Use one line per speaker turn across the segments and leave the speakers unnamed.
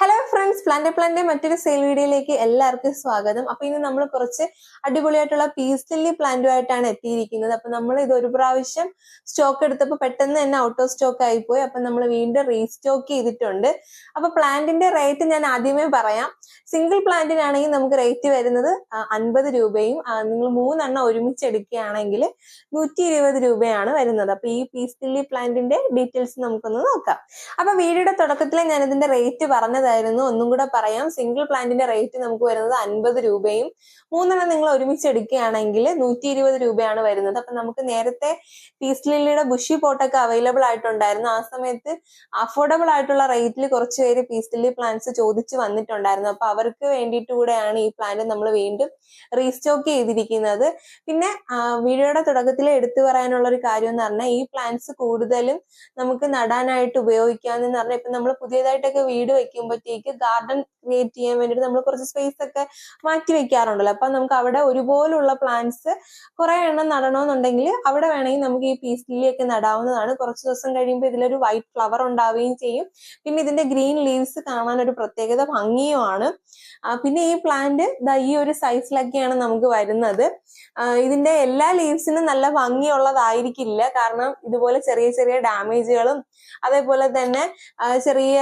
Hello friends plant plant മറ്റൊരു sale വീഡിയോയിലേക്ക് എല്ലാവർക്കും സ്വാഗതം. അപ്പൊ ഇന്ന് നമ്മൾ കുറച്ച് അടിപൊളിയായിട്ടുള്ള പീസ് ലില്ലി പ്ലാന്റുമായിട്ടാണ് എത്തിയിരിക്കുന്നത്. അപ്പൊ നമ്മൾ ഇത് ഒരു പ്രാവശ്യം സ്റ്റോക്ക് എടുത്തപ്പോൾ പെട്ടെന്ന് തന്നെ ഔട്ട് ഓഫ് സ്റ്റോക്ക് ആയിപ്പോയി. അപ്പൊ നമ്മൾ വീണ്ടും റീസ്റ്റോക്ക് ചെയ്തിട്ടുണ്ട്. അപ്പൊ പ്ലാന്റിന്റെ റേറ്റ് ഞാൻ ആദ്യമേ പറയാം. സിംഗിൾ പ്ലാന്റിനാണെങ്കിൽ നമുക്ക് റേറ്റ് വരുന്നത് അൻപത് രൂപയും നിങ്ങൾ മൂന്നെണ്ണം ഒരുമിച്ച് എടുക്കുകയാണെങ്കിൽ നൂറ്റി ഇരുപത് രൂപയാണ് വരുന്നത്. അപ്പൊ ഈ പീസ് ലില്ലി പ്ലാന്റിന്റെ ഡീറ്റെയിൽസ് നമുക്കൊന്ന് നോക്കാം. അപ്പൊ വീഡിയോയുടെ തുടക്കത്തിൽ ഞാൻ ഇതിന്റെ റേറ്റ് പറഞ്ഞതായിരുന്നു. ഒന്നും കൂടെ പറയാം. സിംഗിൾ പ്ലാന്റിന്റെ റേറ്റ് നമുക്ക് വരുന്നത് അൻപത് രൂപയും മൂന്നെണ്ണം നിങ്ങൾ ഒരുമിച്ച് എടുക്കുകയാണെങ്കിൽ നൂറ്റി ഇരുപത് രൂപയാണ് വരുന്നത്. അപ്പൊ നമുക്ക് നേരത്തെ പീസ് ലില്ലിയുടെ ബുഷി പോട്ടൊക്കെ അവൈലബിൾ ആയിട്ടുണ്ടായിരുന്നു. ആ സമയത്ത് അഫോർഡബിൾ ആയിട്ടുള്ള റേറ്റിൽ കുറച്ച് പേര് പീസ് ലില്ലി പ്ലാന്റ്സ് ചോദിച്ചു വന്നിട്ടുണ്ടായിരുന്നു. അപ്പൊ അവർക്ക് വേണ്ടിയിട്ട് കൂടെയാണ് ഈ പ്ലാന്റ് നമ്മൾ വീണ്ടും റീസ്റ്റോക്ക് ചെയ്തിരിക്കുന്നത്. പിന്നെ വീഡിയോയുടെ തുടക്കത്തിൽ എടുത്തു പറയാനുള്ള ഒരു കാര്യം എന്ന് പറഞ്ഞാൽ ഈ പ്ലാന്റ്സ് കൂടുതലും നമുക്ക് നടാനായിട്ട് ഉപയോഗിക്കാമെന്ന് പറഞ്ഞാൽ ഇപ്പൊ നമ്മൾ പുതിയതായിട്ടൊക്കെ വീട് വെക്കുമ്പോഴത്തേക്ക് ഗാർഡൻ ക്രിയേറ്റ് ചെയ്യാൻ വേണ്ടിയിട്ട് നമ്മൾ കുറച്ച് സ്പേസ് ഒക്കെ മാറ്റി വെക്കാറുണ്ടല്ലോ. അപ്പൊ നമുക്ക് അവിടെ ഒരുപോലുള്ള പ്ലാന്റ്സ് കുറെ എണ്ണം നടണമെന്നുണ്ടെങ്കിൽ അവിടെ വേണമെങ്കിൽ നമുക്ക് ഈ പീസ് ലില്ലി ഒക്കെ നടാവുന്നതാണ്. കുറച്ച് ദിവസം കഴിയുമ്പോൾ ഇതിലൊരു വൈറ്റ് ഫ്ലവർ ഉണ്ടാവുകയും ചെയ്യും. പിന്നെ ഇതിന്റെ ഗ്രീൻ ലീവ്സ് കാണാൻ ഒരു പ്രത്യേകത ഭംഗിയുമാണ്. പിന്നെ ഈ പ്ലാന്റ് ഈ ഒരു സൈസിലൊക്കെയാണ് നമുക്ക് വരുന്നത്. ഇതിന്റെ എല്ലാ ലീവ്സിനും നല്ല ഭംഗിയുള്ളതായിരിക്കില്ല. കാരണം ഇതുപോലെ ചെറിയ ചെറിയ ഡാമേജുകളും അതേപോലെ തന്നെ ചെറിയ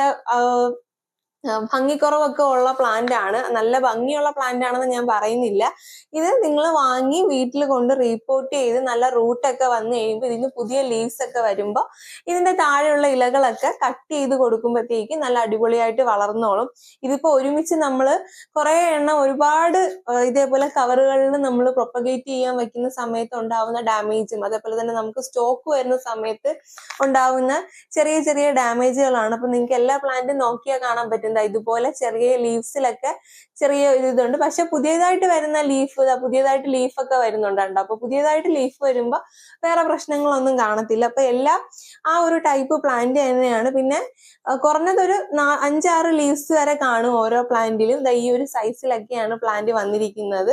ഭംഗിക്കുറവൊക്കെ ഉള്ള പ്ലാന്റ് ആണ്. നല്ല ഭംഗിയുള്ള പ്ലാന്റ് ആണെന്ന് ഞാൻ പറയുന്നില്ല. ഇത് നിങ്ങൾ വാങ്ങി വീട്ടിൽ കൊണ്ട് റീപോർട്ട് ചെയ്ത് നല്ല റൂട്ടൊക്കെ വന്നു കഴിയുമ്പോൾ ഇതിന് പുതിയ ലീവ്സ് ഒക്കെ വരുമ്പോൾ ഇതിന്റെ താഴെയുള്ള ഇലകളൊക്കെ കട്ട് ചെയ്ത് കൊടുക്കുമ്പോഴത്തേക്ക് നല്ല അടിപൊളിയായിട്ട് വളർന്നോളും. ഇതിപ്പോ ഒരുമിച്ച് നമ്മൾ കുറെ എണ്ണം ഒരുപാട് ഇതേപോലെ കവറുകളിൽ നമ്മൾ പ്രൊപ്പഗേറ്റ് ചെയ്യാൻ വെക്കുന്ന സമയത്ത് ഉണ്ടാവുന്ന ഡാമേജും അതേപോലെ തന്നെ നമുക്ക് സ്റ്റോക്ക് വരുന്ന സമയത്ത് ഉണ്ടാവുന്ന ചെറിയ ചെറിയ ഡാമേജുകളാണ് അപ്പൊ നിങ്ങൾക്ക് എല്ലാ പ്ലാന്റും നോക്കിയാൽ കാണാൻ പറ്റും ദാ ഇതുപോലെ ചെറിയ ലീവ്സിലൊക്കെ ചെറിയ ഇതുണ്ട്. പക്ഷെ പുതിയതായിട്ട് വരുന്ന ലീഫ് പുതിയതായിട്ട് ലീഫ് ഒക്കെ വരുന്നുണ്ട് അപ്പൊ പുതിയതായിട്ട് ലീഫ് വരുമ്പോ വേറെ പ്രശ്നങ്ങളൊന്നും കാണത്തില്ല. അപ്പൊ എല്ലാം ആ ഒരു ടൈപ്പ് പ്ലാന്റ് തന്നെയാണ്. പിന്നെ കുറഞ്ഞതൊരു അഞ്ചാറ് ലീവ്സ് വരെ കാണും ഓരോ പ്ലാന്റിലും ഈ ഒരു സൈസിലൊക്കെയാണ് പ്ലാന്റ് വന്നിരിക്കുന്നത്.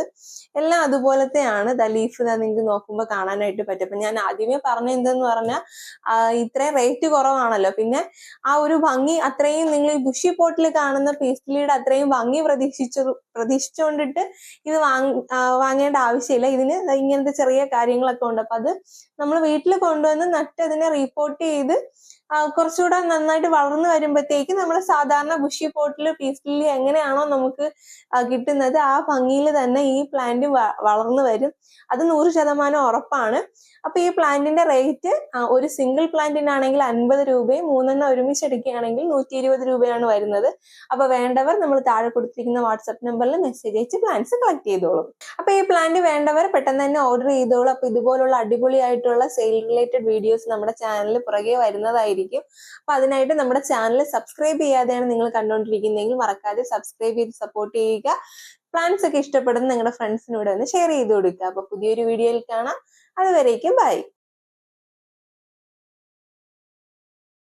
എല്ലാം അതുപോലത്തെയാണ്. ദ ലീഫ് നിങ്ങൾക്ക് നോക്കുമ്പോൾ കാണാനായിട്ട് പറ്റും. അപ്പൊ ഞാൻ ആദ്യമേ പറഞ്ഞ എന്തെന്ന് പറഞ്ഞാൽ ഇത്രയും റേറ്റ് കുറവാണല്ലോ. പിന്നെ ആ ഒരു ഭംഗി അത്രയും നിങ്ങൾ ഈ ബുഷി പോട്ടിൽ കാണുന്ന പേസ്റ്റിലിയുടെ അത്രയും ഭംഗി പ്രതീക്ഷിച്ചു പ്രതീക്ഷിച്ചുകൊണ്ടിട്ട് ഇത് വാങ് വാങ്ങേണ്ട ആവശ്യമില്ല. ഇതിന് ഇങ്ങനത്തെ ചെറിയ കാര്യങ്ങളൊക്കെ ഉണ്ട്. അപ്പൊ അത് നമ്മൾ വീട്ടിൽ കൊണ്ടുവന്ന് നട്ട് അതിനെ റിപ്പോർട്ട് ചെയ്ത് കുറച്ചുകൂടെ നന്നായിട്ട് വളർന്നു വരുമ്പോഴത്തേക്ക് നമ്മൾ സാധാരണ ബുഷി പോട്ടിൽ പീസ്റ്റിലി എങ്ങനെയാണോ നമുക്ക് കിട്ടുന്നത് ആ ഭംഗിയിൽ തന്നെ ഈ പ്ലാന്റ് വളർന്നു വരും. അത് നൂറ് ശതമാനം ഉറപ്പാണ്. അപ്പൊ ഈ പ്ലാന്റിന്റെ റേറ്റ് ഒരു സിംഗിൾ പ്ലാന്റിനാണെങ്കിൽ അൻപത് രൂപയും മൂന്നെണ്ണം ഒരുമിച്ച് എടുക്കുകയാണെങ്കിൽ നൂറ്റി ഇരുപത് രൂപയാണ് വരുന്നത്. അപ്പൊ വേണ്ടവർ നമ്മൾ താഴെ കൊടുത്തിരിക്കുന്ന വാട്സപ്പ് നമ്പറിൽ മെസ്സേജ് അയച്ച് പ്ലാന്റ്സ് കളക്ട് ചെയ്തോളും. അപ്പൊ ഈ പ്ലാന്റ് വേണ്ടവർ പെട്ടെന്ന് തന്നെ ഓർഡർ ചെയ്തോളൂ. അപ്പൊ ഇതുപോലുള്ള അടിപൊളിയായിട്ടുള്ള സെയിൽ റിലേറ്റഡ് വീഡിയോസ് നമ്മുടെ ചാനലിൽ പുറകെ വരുന്നതായിരിക്കും. അപ്പൊ അതിനായിട്ട് നമ്മുടെ ചാനൽ സബ്സ്ക്രൈബ് ചെയ്യാതെയാണ് നിങ്ങൾ കണ്ടുകൊണ്ടിരിക്കുന്നതെങ്കിൽ മറക്കാതെ സബ്സ്ക്രൈബ് ചെയ്ത് സപ്പോർട്ട് ചെയ്യുക. പ്ലാൻസ് ഒക്കെ ഇഷ്ടപ്പെടുന്ന നിങ്ങളുടെ ഫ്രണ്ട്സിനോട് ഒന്ന് ഷെയർ ചെയ്ത് കൊടുക്കുക. അപ്പൊ പുതിയൊരു വീഡിയോയിൽ കാണാം. അതുവരേക്കും ബൈ